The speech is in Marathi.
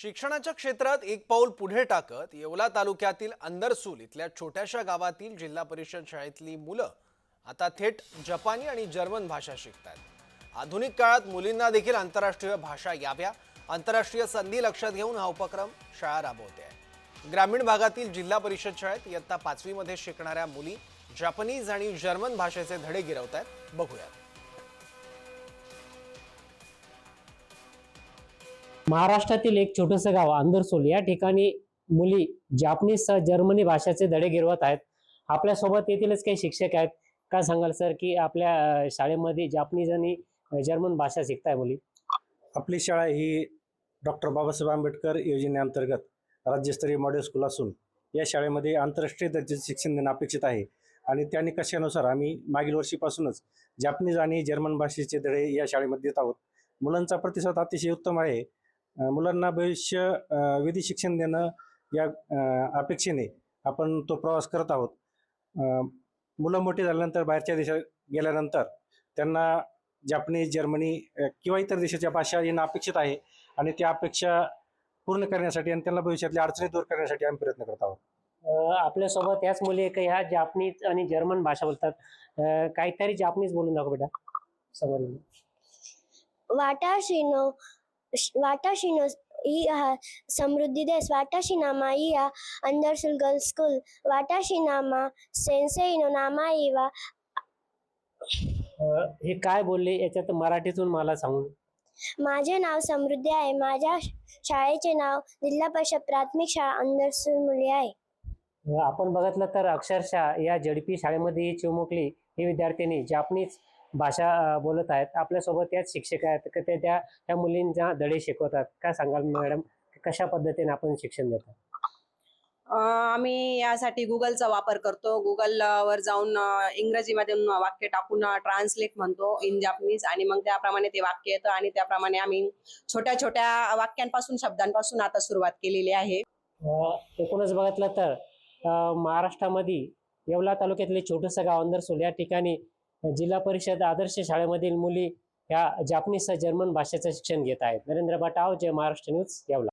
शिक्षणाच्या क्षेत्रात एक पाऊल पुढे टाकत येवला तालुक्यातील अंदरसूल इथल्या छोट्याशा गावातील जिल्हा परिषद शाळेतली मुलं आता थेट जपानी आणि जर्मन भाषा शिकतात आधुनिक काळात मुलींना देखील आंतरराष्ट्रीय भाषा याव्या आंतरराष्ट्रीय संधी लक्षात घेऊन हा उपक्रम शाळा राबवते. आहे ग्रामीण भागातील जिल्हा परिषद शाळेत इयत्ता पाचवीमध्ये शिकणाऱ्या मुली जपानीज आणि जर्मन भाषेचे धडे गिरवत आहेत बघूयात. महाराष्ट्रातील एक छोटंसं गाव अंदरसोल या ठिकाणी मुली जापनीज सह जर्मनी भाषेचे धडे गिरवत आहेत. आपल्यासोबत येथीलच काही शिक्षक आहेत. काय सांगाल सर की आपल्या शाळेमध्ये जापनीज आणि जर्मन भाषा शिकताय मुली? आपली शाळा ही डॉक्टर बाबासाहेब आंबेडकर योजनेअंतर्गत राज्यस्तरीय मॉडेल स्कूल असून या शाळेमध्ये आंतरराष्ट्रीय दर्जाचे शिक्षण देणं अपेक्षित आहे. आणि त्या निकषानुसार आम्ही मागील वर्षीपासूनच जापनीज आणि जर्मन भाषेचे धडे या शाळेमध्ये देत आहोत. मुलांचा प्रतिसाद अतिशय उत्तम आहे. मुलांना भविष्य विधी शिक्षण देणं या अपेक्षेने आपण तो प्रवास करत आहोत. मुलं मोठी झाल्यानंतर बाहेरच्या देशात गेल्यानंतर त्यांना जापनीज जर्मनी किंवा इतर देशाच्या भाषा येणं अपेक्षित आहे आणि त्या अपेक्षा पूर्ण करण्यासाठी आणि त्यांना भविष्यातल्या अडचणी दूर करण्यासाठी आम्ही प्रयत्न करत आहोत. आपल्यासोबत याच मुली एक ह्या जापनीज आणि जर्मन भाषा बोलतात. अं, काहीतरी जापनीज बोलून दाखव बेटा. समोर येऊन. 私 వాటాషినోస్ अंदर सुल స్వాటాషినామా स्कूल वाटाशी नामा सेन्से इनो नामा ही वा हे काय बोलले याच्यात मराठीतून मला सांगून माझे नाव समृद्धी आहे माझ्या शाळेचे नाव जिल्हा परिषद प्राथमिक शाळा अंदरसूल मुली आहे आपण बघितलं तर अक्षरशः या जडपी शाळेमध्ये चिमुकली ही विद्यार्थ्यांनी जापनीज भाषा बोलत आहेत. आपल्यासोबत याच शिक्षक आहेत. क- ते त्या त्या मुलींना धडे शिकवतात. काय सांगाल मॅडम? कशा पद्धतीने आपण शिक्षण देतो? आम्ही यासाठी गुगलचा वापर करतो. गुगल वर जाऊन इंग्रजीमधून वाक्य टाकून ट्रान्सलेट म्हणतो इन जापनीज आणि मग त्याप्रमाणे ते वाक्य येतं आणि त्याप्रमाणे आम्ही छोट्या छोट्या वाक्यांपासून शब्दांपासून आता सुरुवात केलेली आहे. एकूणच बघितलं तर महाराष्ट्रामध्ये येवला तालुक्यातले छोटंसं गाव अंदरसूल या ठिकाणी जिल्हा परिषद आदर्श शाळेमधील मुली ह्या जापनीज जर्मन भाषेचं शिक्षण घेत आहेत. नरेंद्र बटाव जय महाराष्ट्र न्यूज येवला.